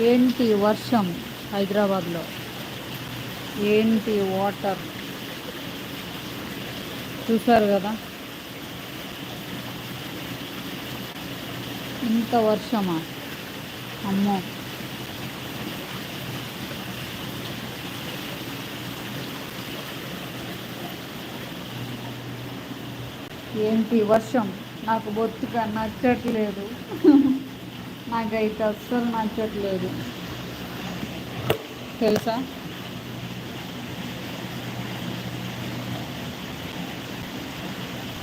ఏంటి వర్షం హైదరాబాద్లో? ఏంటి వాటర్? చూశారు కదా? ఇంత వర్షమా? అమ్మో! ఏంటి వర్షం? నాకు బొత్తుగా నచ్చట్లేదు. నాకైతే అస్సలు నచ్చట్లేదు. తెలుసా?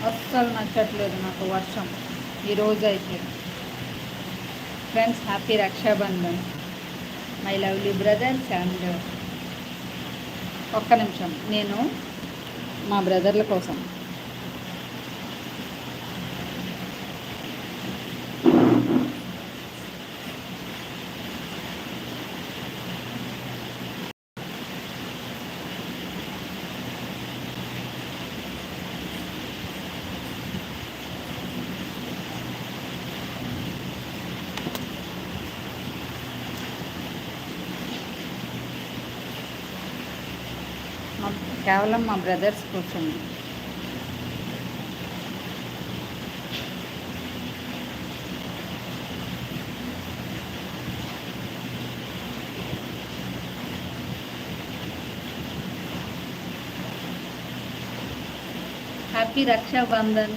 అస్సలు నచ్చట్లేదు నాకు వర్షం. ఈరోజు అయితే. Friends happy Rakshabandhan. My lovely brothers and ఒక్క నిమిషం. నేను మా బ్రదర్ల కోసం మా- కేవలం మా బ్రదర్స్ కోసం హ్యాపీ రక్షాబంధన్.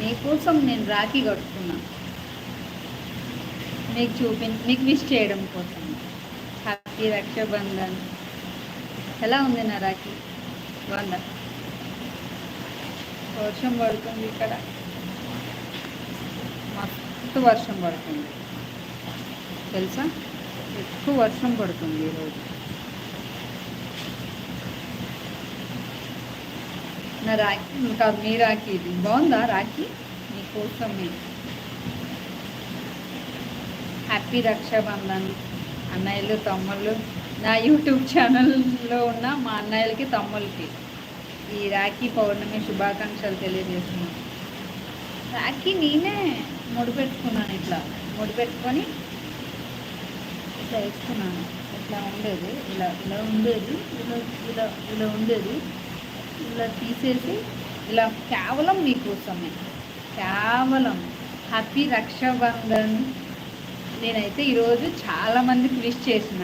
మీకోసం నేను రాఖీ కట్టుకున్నాను మీకు చూపి మీకు విష్ చేయడం కోసం. ఈ రక్షాబంధన్. ఎలా ఉంది నా రాఖీ బాగుందా? వర్షం పడుతుంది ఇక్కడ. మస్తు వర్షం పడుతుంది. తెలుసా? ఎక్కువ వర్షం పడుతుంది ఈరోజు నా రాఖీ ఇంకా మీ రాఖీ ఇది. బాగుందా రాఖీ? మీకోసమే హ్యాపీ రక్షాబంధన్. అన్నయ్యలు తమ్ముళ్ళు. నా యూట్యూబ్ ఛానల్లో ఉన్న మా అన్నయ్యలకి తమ్ముళ్ళకి ఈ రాఖీ పౌర్ణమి శుభాకాంక్షలు తెలియజేస్తున్నాను. రాఖీ నేనే ముడిపెట్టుకున్నాను ఇట్లా. ముడిపెట్టుకొని ఇట్లా వేసుకున్నాను. ఇట్లా ఉండేది. ఇలా ఇలా ఉండేది. ఇలా ఇలా ఇలా ఉండేది. ఇలా తీసేసి ఇలా కేవలం మీకోసమే. కేవలం హ్యాపీ రక్షాబంధన్ నేనైతే ఈరోజు చాలా మందికి విష్ చేసిన.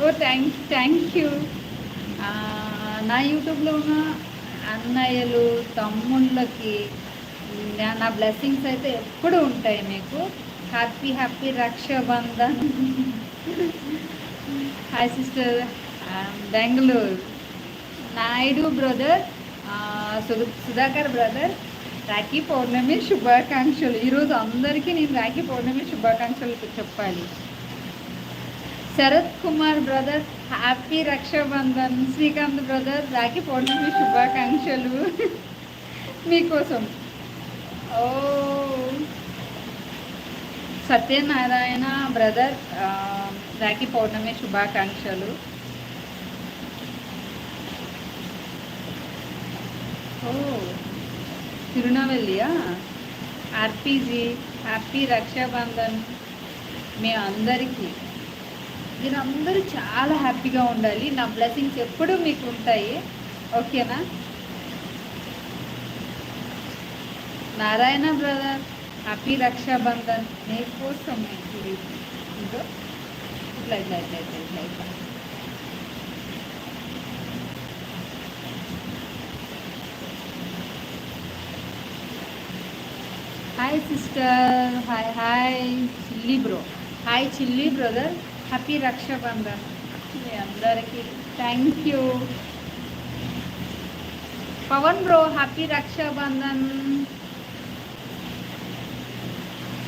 ఓ థ్యాంక్ థ్యాంక్ యూ నా యూట్యూబ్లో ఉన్న అన్నయ్యలు తమ్ముళ్ళకి నా- నా బ్లెస్సింగ్స్ అయితే ఎప్పుడు ఉంటాయి మీకు. Happy happy Rakshabandhan hi sister Bengaluru Naidu brother Sudhakar brother Rakhi Pournami శుభాకాంక్షలు. ఈరోజు అందరికీ నేను రాఖీ పౌర్ణమి శుభాకాంక్షలు చెప్పాలి. Sarath Kumar brother happy Rakshabandhan. Srikanth brother Rakhi Pournami శుభాకాంక్షలు. మీకోసం. ఓ. సత్యనారాయణ బ్రదర్ రాఖీ పౌర్ణమి శుభాకాంక్షలు. ఓ. తిరునవెల్లియా? ఆర్పీజీ హ్యాపీ రక్షాబంధన్ మీ అందరికీ మీరందరూ చాలా హ్యాపీగా ఉండాలి. నా బ్లెస్సింగ్స్ ఎప్పుడూ మీకు ఉంటాయి ఓకేనా? నారాయణ బ్రదర్ హ్యాపీ రక్షాబంధన్ నీకోసం కోసం ఇదో ఇట్లా ఇట్లా ఇట్లా ఇట్లా ఇట్లా. Hi sister hi hi chilli bro hi chilli brother happy Rakshabandhan మీ అందరికీ thank you Pawan bro happy Rakshabandhan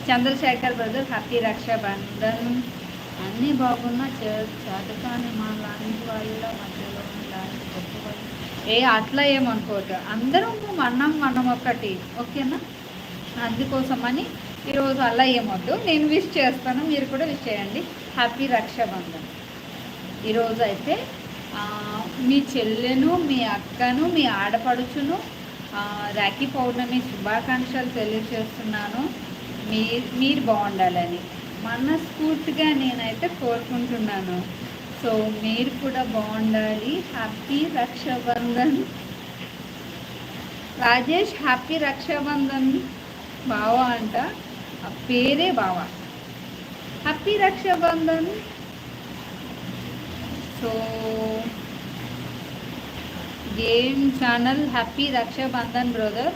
Chandrasekhar brother happy Rakshabandhan అన్నీ బాగున్నా చదువుకాని మా లాంటి వాళ్ళ మధ్యలో ఉండాలి గొప్ప ఏ అట్లా ఏమనుకోవద్దు. అందరం మనం మనం ఒకటి. ఓకేనా అందుకోసమని ఈరోజు అలా ఏమొద్దు. నేను విష్ చేస్తాను. మీరు కూడా విష్ చేయండి. హ్యాపీ రక్షాబంధన్. ఈరోజు అయితే మీ చెల్లెను మీ అక్కను మీ ఆడపడుచును రాఖీ పౌర్ణమి శుభాకాంక్షలు తెలియజేస్తున్నాను మీ మీరు బాగుండాలని మనస్ఫూర్తిగా నేనైతే కోరుకుంటున్నాను. సో మీరు కూడా బాగుండాలి. హ్యాపీ రక్షాబంధన్. రాజేష్ హ్యాపీ రక్షాబంధన్. బావ అంట. ఆ పేరే బావ. Happy Rakshabandhan. So game channel happy Rakshabandhan brother.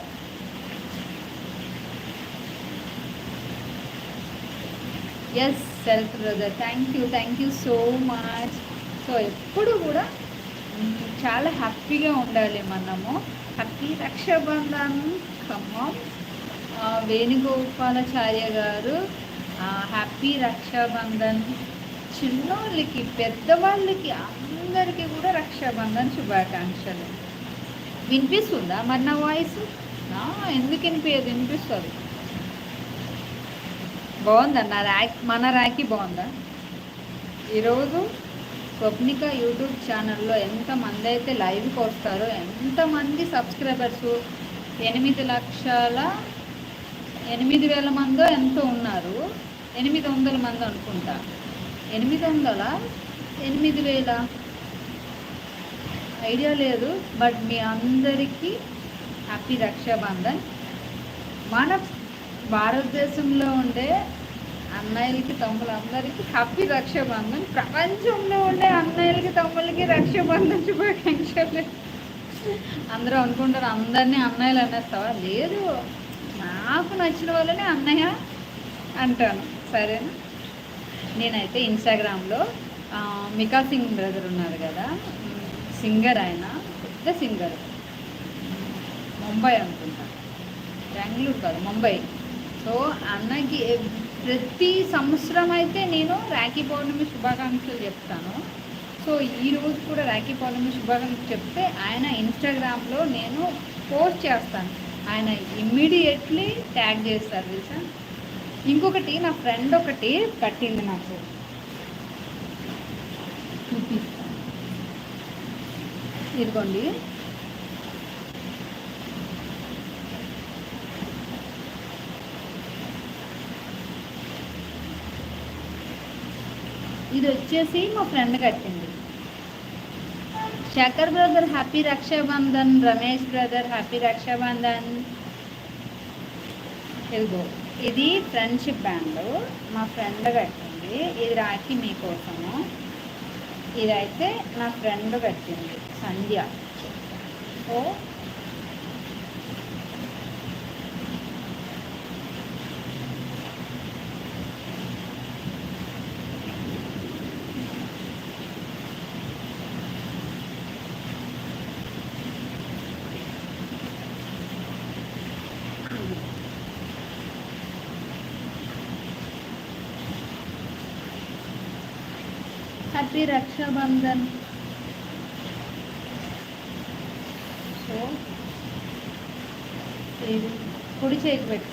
Yes self brother thank you thank you so much so ఎప్పుడు కూడా చాలా హ్యాపీగా ఉండాలి మనము. హ్యాపీ రక్షాబంధన్. ఖమ్మం వేణుగోపాలాచార్య గారు హ్యాపీ రక్షాబంధన్ చిన్నోళ్ళకి పెద్దవాళ్ళకి అందరికీ కూడా రక్షాబంధన్ శుభాకాంక్షలు. వినిపిస్తుందా మరి నా వాయిస్? ఎందుకు వినిపించదు వినిపిస్తుంది. బాగుందా? నా ర్యాక్ మన ర్యాకి బాగుందా? ఈరోజు స్వప్నిక యూట్యూబ్ ఛానల్లో ఎంతమంది అయితే లైవ్కి వస్తారో ఎంతమంది సబ్స్క్రైబర్స్? ఎనిమిది లక్షల ఎనిమిది వేల మందో ఎంతో ఉన్నారు. ఎనిమిది వందల మంది అనుకుంటా. ఎనిమిది వందల ఎనిమిది వేల ఐడియా లేదు. బట్ మీ అందరికీ హ్యాపీ రక్షాబంధన్. మన భారతదేశంలో ఉండే అన్నయ్యలకి తమ్ములందరికీ హ్యాపీ రక్షాబంధన్. ప్రపంచంలో ఉండే అన్నయ్యలకి తమ్ములకి రక్షాబంధన్ శుభాకాంక్షలు. అందరూ అనుకుంటారు అందరినీ అన్నయ్యలు అనేస్తావా? లేదు. నాకు నచ్చిన వాళ్ళని అన్నయ్య అంటాను. సరేనా? నేనైతే ఇన్స్టాగ్రామ్లో మికా సింగ్ బ్రదర్ ఉన్నారు కదా సింగర్ ఆయన పెద్ద సింగర్. ముంబై అనుకుంటా. బెంగళూరు కాదు ముంబై. సో అన్నకి ప్రతి సంవత్సరం అయితే నేను రాఖీ పౌర్ణమి శుభాకాంక్షలు చెప్తాను. సో ఈ రోజు కూడా రాఖీ పౌర్ణమి శుభాకాంక్షలు చెప్తే ఆయన ఇన్స్టాగ్రామ్లో నేను పోస్ట్ చేస్తాను. ఆయన ఇమ్మీడియట్లీ ట్యాగ్ చేస్తారు తెలుసా? ఇంకొకటి నా ఫ్రెండ్ ఒకటి కట్టింది నాకు. ఇదిగోండి. ఇది వచ్చేసి మా ఫ్రెండ్ కట్టింది. Sekhar brother happy Rakshabandhan Ramesh brother happy Rakshabandhan ఇదిగో ఇది ఫ్రెండ్షిప్ బ్యాండ్ మా ఫ్రెండ్ కట్టింది. ఇది రాఖీ మీకోసము ఇదైతే నా ఫ్రెండ్ కట్టింది Sandhya. So happy Rakshabandhan. So కుడి చేతి పెట్టు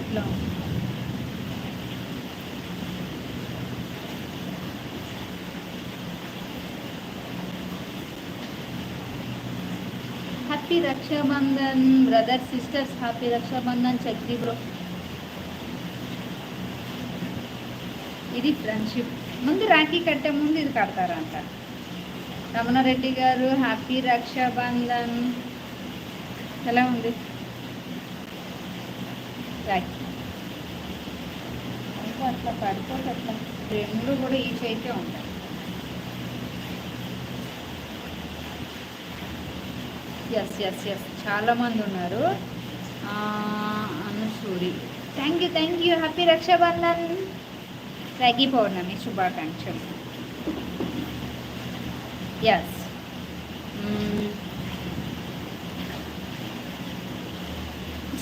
ఇట్లా happy Rakshabandhan brother sisters happy Rakshabandhan Chakri bro ఇది ఫ్రెండ్షిప్ ముందు రాఖీ కట్టే ముందు ఇది కడతారంట. రమణారెడ్డి గారు హ్యాపీ రక్షాబంధన్ ఎలా ఉంది? రాఖీ అట్లా పడిపోతే అట్లా. రెండు కూడా ఈ చేయితే ఉంటాయి. ఎస్ ఎస్ ఎస్ చాలామంది ఉన్నారు. Anusuri. Thank you thank you happy Rakshabandhan Rakhi Pournami శుభాకాంక్షలు ఎస్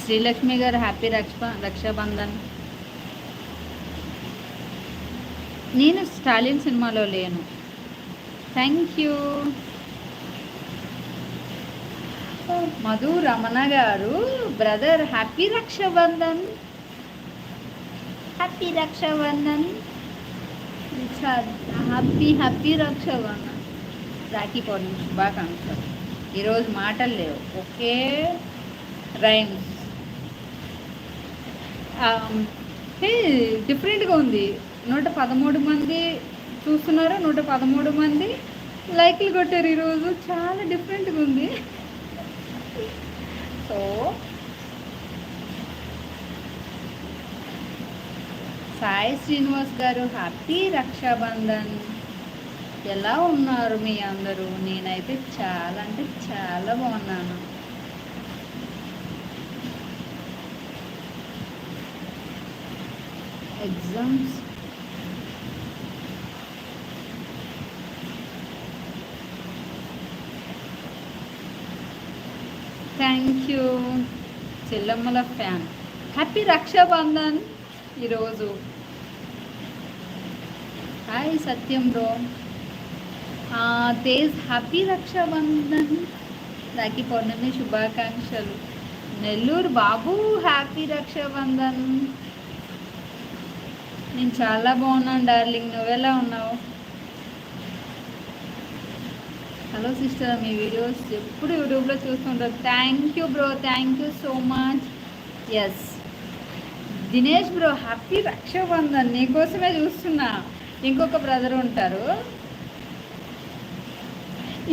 శ్రీలక్ష్మి గారు హ్యాపీ రక్ష రక్షాబంధన్ నేను స్టాలిన్ సినిమాలో లేను. థ్యాంక్ యూ మధు రమణ గారు brother happy Rakshabandhan. Happy Rakshabandhan. Happy happy Rakshabandhan. Rakhi Pournami శుభాకాంక్షలు. ఈరోజు మాటలు లేవు ఒకే రైమ్స్. డిఫరెంట్గా ఉంది. నూట పదమూడు మంది చూస్తున్నారు నూట పదమూడు మంది లైక్లు కొట్టారు ఈరోజు. చాలా డిఫరెంట్గా ఉంది. సో సాయి శ్రీనివాస్ గారు హ్యాపీ రక్షాబంధన్. ఎలా ఉన్నారు మీ అందరూ? నేనైతే చాలా అంటే చాలా బాగున్నాను. ఎగ్జామ్స్ థ్యాంక్ యూ చెల్లమ్మల ఫ్యాన్ హ్యాపీ రక్షాబంధన్ ఈరోజు. Hi Satyam bro Tej happy Rakshabandhan Rakhi Purnima శుభాకాంక్షలు నెల్లూరు బాబు హ్యాపీ రక్షాబంధన్ నేను చాలా బాగున్నాను డార్లింగ్ నువ్వెలా ఉన్నావు? హలో సిస్టర్ మీ వీడియోస్ ఎప్పుడు యూట్యూబ్లో చూస్తుంటారు thank you bro thank you so much yes Dinesh bro happy Rakshabandhan నీకోసమే చూస్తున్నా. ఇంకొక బ్రదర్ ఉంటారు.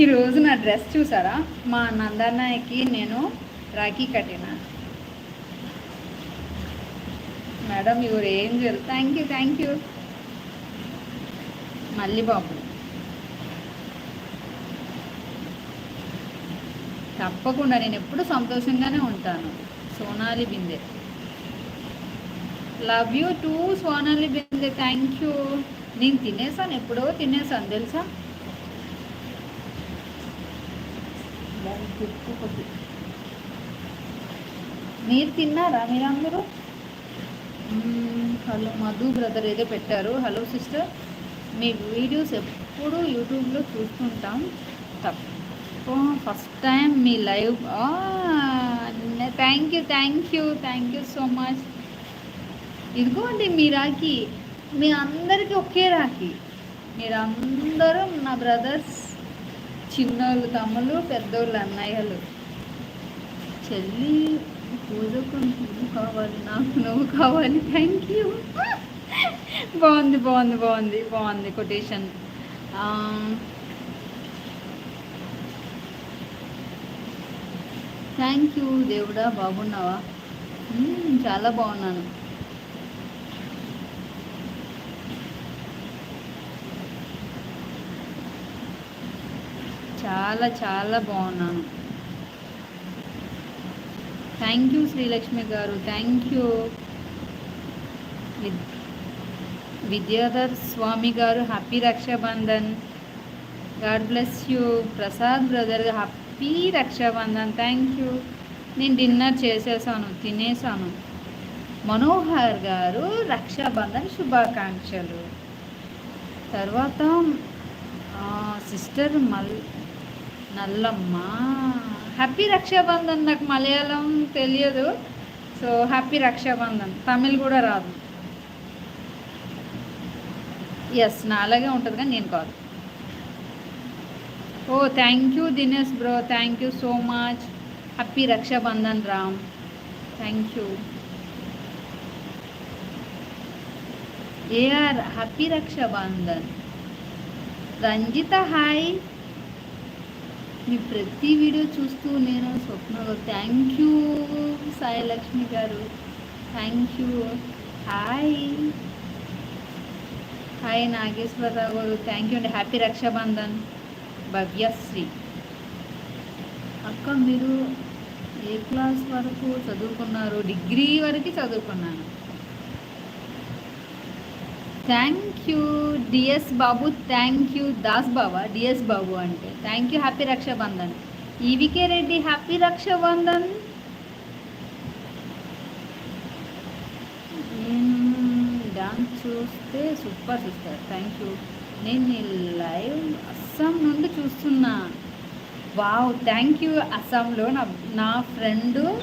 ఈరోజు నా డ్రెస్ చూసారా? మా నందన్నయ్యకి నేను రాఖీ కట్టిన. Madam your angel thank you thank you మళ్ళీ బాబు. తప్పకుండా నేను ఎప్పుడు సంతోషంగానే ఉంటాను. సోనాలి బిందె. లవ్ యూ టూ సోనాలి బిందె. థ్యాంక్ యూ నేను తినేసాను ఎప్పుడో తినేసాను తెలుసా? మీరు తిన్నారా మీరందరూ హలో మధు బ్రదర్ ఏదో పెట్టారు. Hello sister. మీ వీడియోస్ ఎప్పుడు యూట్యూబ్లో చూస్తుంటాం. తప్ప first time me live thank you thank you thank you so much ఇదిగోండి మీ రాఖీ. మీ అందరికీ ఒకే రాఖీ. మీరందరూ నా బ్రదర్స్ చిన్నోళ్ళు తమ్ముళ్ళు పెద్దోళ్ళు అన్నయ్యలు. చెల్లి పూజకు నువ్వు కావాలి నాకు నువ్వు కావాలి. థ్యాంక్ యూ బాగుంది బాగుంది బాగుంది బాగుంది కొటేషన్ థ్యాంక్ యూ దేవుడా బాగున్నావా? చాలా బాగున్నాను. చాలా చాలా బాగున్నాను. థ్యాంక్ యూ శ్రీలక్ష్మి గారు. థ్యాంక్ యూ విద్యాధర్ స్వామి గారు happy Rakshabandhan god bless you Prasad brother happy Rakshabandhan thank you నేను డిన్నర్ చేసేసాను తినేసాను. మనోహర్ గారు రక్షాబంధన్ శుభాకాంక్షలు. తర్వాత సిస్టర్ మల్ నల్లమ్మ. హ్యాపీ రక్షాబంధన్ నాకు మలయాళం తెలియదు. So happy Rakshabandhan. తమిళ్ కూడా రాదు. ఎస్ నా అలాగే ఉంటుంది కానీ నేను కాదు. ఓ thank you Dinesh bro thank you so much happy Rakshabandhan Ram thank you AR happy Rakshabandhan Ranjitha hi మీ ప్రతి వీడియో చూస్తూ నేను స్వప్న థ్యాంక్ యూ సాయి లక్ష్మి గారు. Thank you hi hi Nageswararao గారు. థ్యాంక్ యూ అండి. హ్యాపీ రక్షాబంధన్ భవ్యశ్రీ. అక్క మీరు ఏ క్లాస్ వరకు చదువుకున్నారు? డిగ్రీ వరకు చదువుకున్నాను. Thank you DS Babu. Thank you Das Baba. DS Babu అంటే. Thank you happy Rakshabandhan. EVK Reddy happy Rakshabandhan. Dance చూస్తే సూపర్ సిస్టర్ థ్యాంక్ యూ నేను నీ లైవ్ అస్సాం నుండి చూస్తున్నా. వావ్ థ్యాంక్ యూ అస్సాంలో. నా నా ఫ్రెండు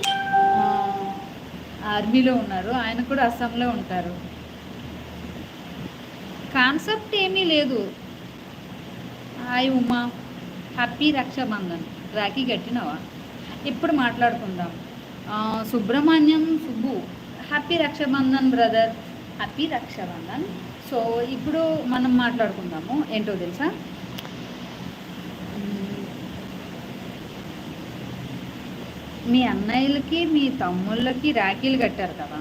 ఆర్మీలో ఉన్నారు. ఆయన కూడా అస్సాంలో ఉంటారు. కాన్సెప్ట్ ఏమీ లేదు. హాయ్ ఉమా. హ్యాపీ రక్షాబంధన్. రాఖీ కట్టినవా? ఇప్పుడు మాట్లాడుకుందాం. Subrahmanyam Subbu. Happy Rakshabandhan brother. Happy Rakshabandhan. So ఇప్పుడు మనం మాట్లాడుకుందాము. ఏంటో తెలుసా. మీ అన్నయ్యలకి మీ తమ్ముళ్ళకి రాఖీలు కట్టారు కదా?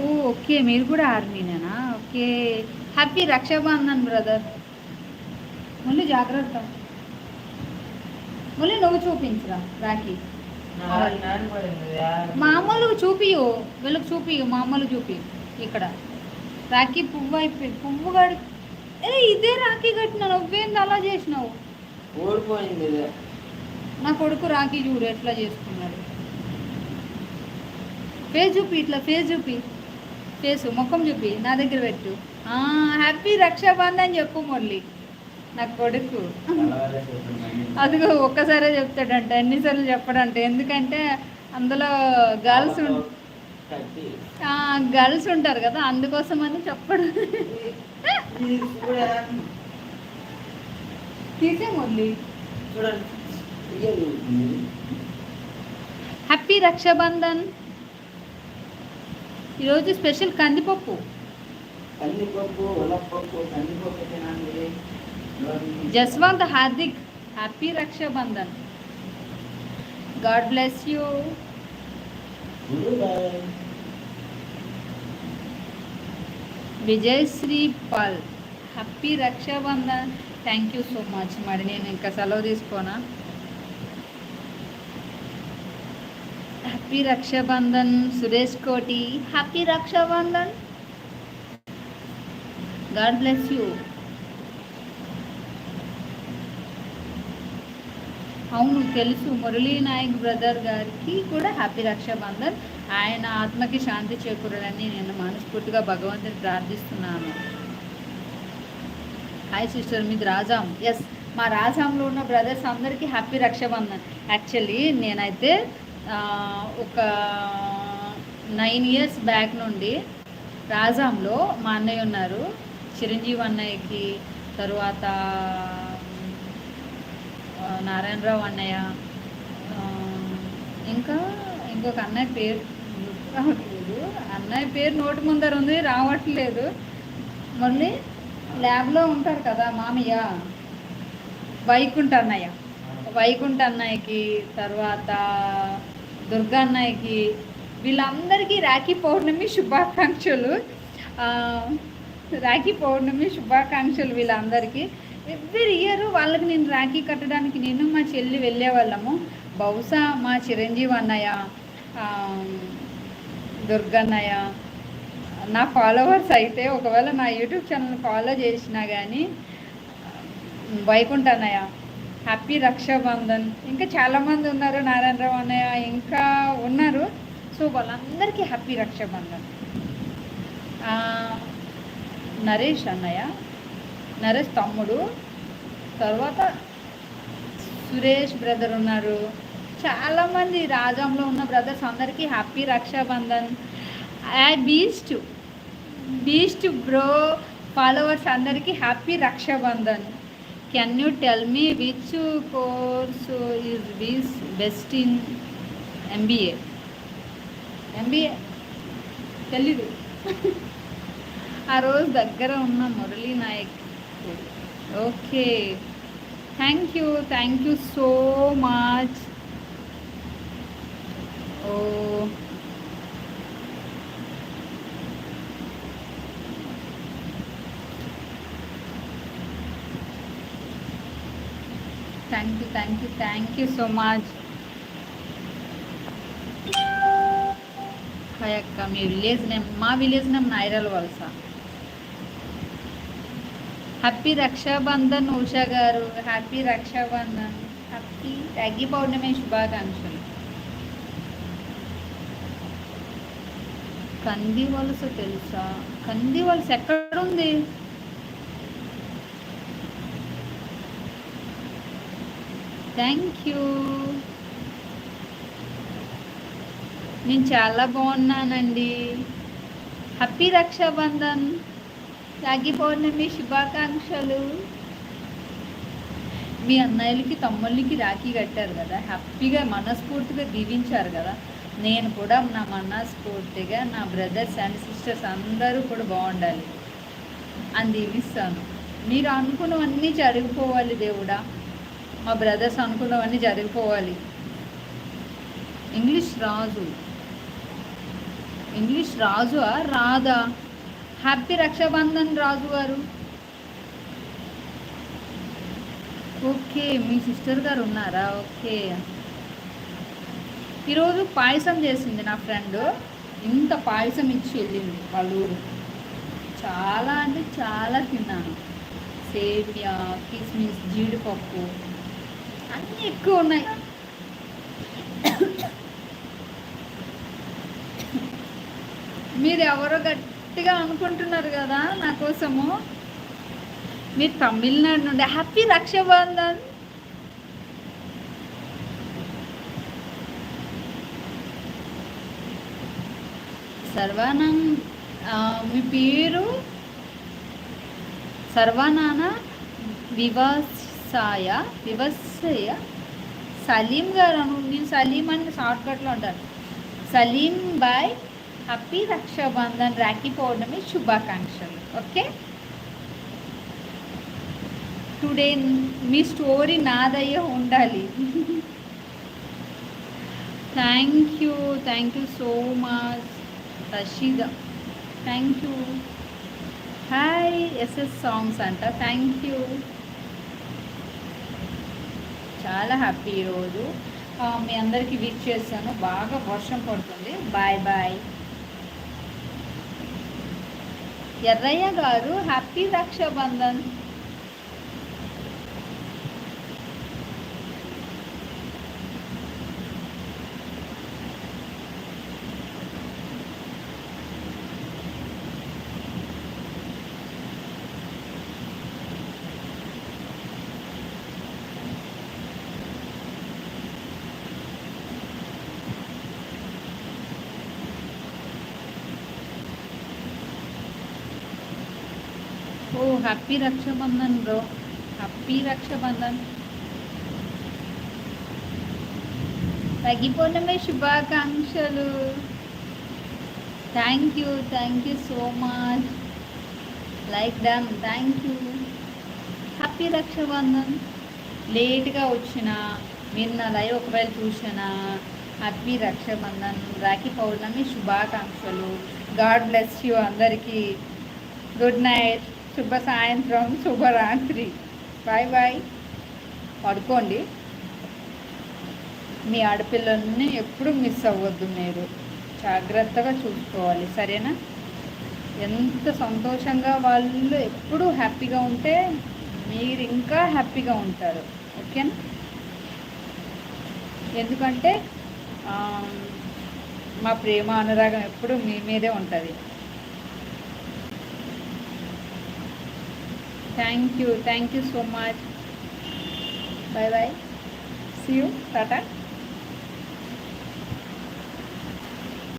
ఓ ఓకే. మీరు కూడా ఆర్మీనేనా? ఓకే. హ్యాపీ రక్షాబంధన్ బ్రదర్ మళ్ళీ జాగ్రత్త. మళ్ళీ నువ్వు చూపించురా రాఖీ? మామూలుగా చూపియు వీళ్ళకి చూపియు మామూలు చూపి ఇక్కడ. రాఖీ పువ్వు అయిపోయింది పువ్వు గడి ఏ ఇదే రాఖీ కట్టినా నువ్వేంది అలా చేసినావు ఓడిపోయింది. నా కొడుకు రాఖీ చూడు ఎట్లా చేసుకున్నాడు ఫేస్ చూపి ఇట్లా ఫేస్ చూపి ఫేస్ ముఖం చూపి నా దగ్గర పెట్టు హ్యాపీ రక్షాబంధన్ చెప్పు మురళి నా కొడుకు. అదిగో ఒక్కసారే చెప్తాడంట ఎన్నిసార్లు చెప్పడంట ఎందుకంటే అందులో గర్ల్స్. గర్ల్స్ ఉంటారు కదా అందుకోసం అని చెప్పడు. ఇది చూడే. తీసే మురళి చూడండి. ఇయ్యదు. హ్యాపీ రక్షాబంధన్. ఈరోజు స్పెషల్ కందిపప్పు. కందిపప్పు ఉలప్పప్పు కందిపప్పు తినండి. Jaswant Hardik happy Raksha Bandhan. God bless you goodbye. Vijayashri Pal. Happy Raksha Bandhan. Thank you so much మరి నేను ఇంకా సెలవు తీసుకోనా? Happy Raksha Bandhan Suresh Koti. Happy Raksha Bandhan. God bless you. అవును తెలుసు. మురళీ నాయక్ బ్రదర్ గారికి కూడా హ్యాపీ రక్షాబంధన్. ఆయన ఆత్మకి శాంతి చేకూరాలని నేను మనస్ఫూర్తిగా భగవంతుని ప్రార్థిస్తున్నాను. హాయ్ సిస్టర్ మీది రాజాం. ఎస్ మా రాజాంలో ఉన్న బ్రదర్స్ అందరికీ హ్యాపీ రక్షాబంధన్. యాక్చువల్లీ నేనైతే ఒక నైన్ ఇయర్స్ బ్యాక్ నుండి రాజాంలో మా అన్నయ్య ఉన్నారు. చిరంజీవి అన్నయ్యకి తరువాత నారాయణరావు అన్నయ్య ఇంకా ఇంకొక అన్నయ్య పేరు రావట్లేదు. అన్నయ్య పేరు నోటి ముందర ఉంది రావట్లేదు. మళ్ళీ ల్యాబ్లో ఉంటారు కదా మామయ్య. వైకుంఠ అన్నయ్య. వైకుంఠ అన్నయ్యకి తర్వాత దుర్గా అన్నయ్యకి వీళ్ళందరికీ రాఖీ పౌర్ణమి శుభాకాంక్షలు. రాఖీ పౌర్ణమి శుభాకాంక్షలు వీళ్ళందరికీ. ఎవ్రీ ఇయర్ వాళ్ళకి నేను రాఖీ కట్టడానికి నేను మా చెల్లి వెళ్ళేవాళ్ళము. బహుశా మా చిరంజీవి అన్నయ్య దుర్గన్నయ్య నా ఫాలోవర్స్ అయితే ఒకవేళ నా యూట్యూబ్ ఛానల్ ఫాలో చేసినా కానీ వైకుంఠ అన్నయ్య హ్యాపీ రక్షాబంధన్. ఇంకా చాలామంది ఉన్నారు నారాయణరావు అన్నయ్య ఇంకా ఉన్నారు. సో వాళ్ళందరికీ హ్యాపీ రక్షాబంధన్. నరేష్ అన్నయ్య నరేష్ తమ్ముడు తర్వాత సురేష్ బ్రదర్ ఉన్నారు. చాలామంది రాజంలో ఉన్న బ్రదర్స్ అందరికీ happy Raksha Bandhan. Beast beast bro followers అందరికీ happy Raksha Bandhan. Can you tell me which course is బీస్ బెస్ట్ ఇన్ ఎంబీఏ ఎంబీఏ తెలీదు. ఆ రోజు దగ్గర ఉన్న Murali Naik. Okay thank you thank you so much oh thank you thank you thank you so much hi అక్క మీ village name మా village name Nayarala Valasa happy Raksha Bandhan Usha గారు happy Rakshabandhan happy రాగి పౌర్ణమి శుభాకాంక్షలు కంది వలస తెలుసా? కంది వలస ఎక్కడుంది? థ్యాంక్ యూ నేను చాలా బాగున్నానండి. హ్యాపీ రక్షాబంధన్ రాగి పౌర్ణమి శుభాకాంక్షలు మీ అన్నయ్యలకి తమ్ముళ్ళకి రాఖీ కట్టారు కదా. హ్యాపీగా మనస్ఫూర్తిగా దీవించారు కదా. నేను కూడా నా మనస్ఫూర్తిగా నా బ్రదర్స్ అండ్ సిస్టర్స్ అందరూ కూడా బాగుండాలి. అని. దీవిస్తాను మీరు అనుకున్నవన్నీ జరిగిపోవాలి దేవుడా? మా బ్రదర్స్ అనుకున్నవన్నీ జరిగిపోవాలి. ఇంగ్లీష్ రాజు. ఇంగ్లీష్ రాజు రాదా? హ్యాపీ రక్షాబంధన్ రాజు గారు. ఓకే మీ సిస్టర్ గారు ఉన్నారా? ఓకే. ఈరోజు పాయసం చేసింది నా ఫ్రెండ్. ఇంత పాయసం ఇచ్చి వెళ్ళింది పలువురు చాలా అంటే చాలా తిన్నాను. సేమియా కిస్మిస్ జీడిపప్పు అన్నీ ఎక్కువ ఉన్నాయి. మీరు ఎవరో గట్టిగా అనుకుంటున్నారు కదా నా కోసము. మీరు తమిళనాడు నుండి. హ్యాపీ రక్షాబంధన్. సర్వానం మీ పేరు? సర్వానాన వివసాయ వివసాయ సలీం గారు అను నేను సలీం అని షార్ట్కట్లో ఉంటాను సలీం బాయ్ హ్యాపీ రక్షాబంధన్ రాఖీ పౌర్ణమి శుభాకాంక్షలు. ఓకే? టుడే మీ స్టోరీ నాదయ్య ఉండాలి. Thank you thank you so much. Rashida thank you hi SS songs అంట. థ్యాంక్ యూ చాలా హ్యాపీ ఈరోజు మీ అందరికీ విచ్ చేస్తాను. బాగా వర్షం పడుతుంది. Bye bye Errayya garu happy Raksha Bandhan oh happy Raksha Bandhan bro happy Raksha Bandhan. తగ్గిపోవడమే శుభాకాంక్షలు. Thank you thank you so much. Like done thank you. Happy Raksha Bandhan. లేట్గా వచ్చిన మీరు నా లైవ్ ఒకవేళ చూసినా హ్యాపీ రక్షాబంధన్. రాఖీ పౌర్ణమి శుభాకాంక్షలు. గాడ్ బ్లెస్ యూ అందరికీ. Good night. శుభ సాయంత్రం శుభరాత్రి బాయ్ బాయ్. పడుకోండి. మీ ఆడపిల్లల్ని ఎప్పుడు మిస్ అవ్వద్దు మీరు. జాగ్రత్తగా చూసుకోవాలి సరేనా? ఎంత సంతోషంగా వాళ్ళు ఎప్పుడు హ్యాపీగా ఉంటే మీరు ఇంకా హ్యాపీగా ఉంటారు. ఓకేనా? ఎందుకంటే మా ప్రేమ అనురాగం ఎప్పుడు మీ మీదే ఉంటుంది. thank you. Thank you so much. Bye bye see you. Tata.